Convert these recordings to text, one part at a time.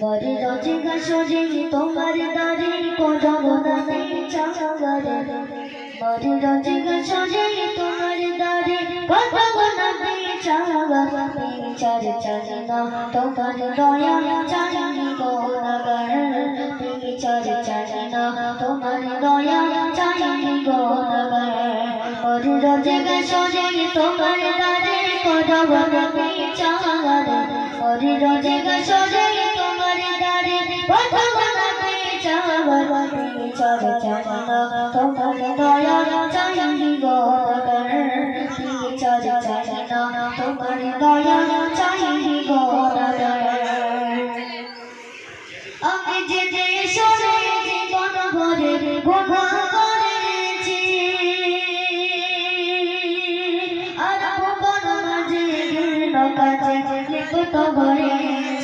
গরে রচিকা সজে তোমার দারে কোজা গোদাতে চাঙ্গারে? গরে রচিকা সজে তোমার দারে কোজা গোদাতে চাঙ্গারে? চার চারি না, তোমার দয়া চারি গোনাগার তুমি চার চারি না, তোমার দয়া চারি গোনাগার গরে রচিকা সজে তোমার দারে কোজা গোদাতে চাঙ্গারে? গরে রচিকা সজে আমি যে দেশে জীবন ভরে গোপন করেছি আর গোপন মাঝে কাছে লিপ্ত হয়েছি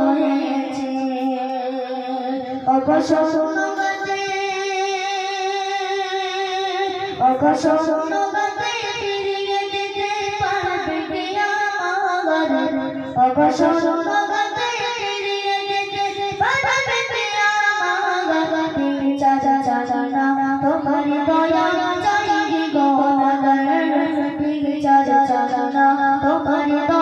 হয়েছে। অবসন্ন গতে অবসন্ন গতে ফিরিয়ে দিতে পারবে প্রিয়া অবসন্ন গতে ফিরিয়ে দিতে পারবে চর চর তোমার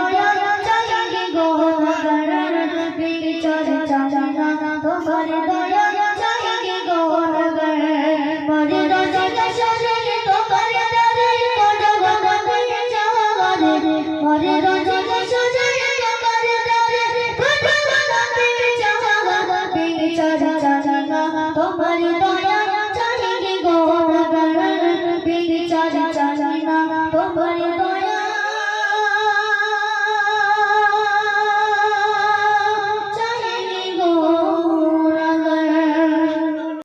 多少年了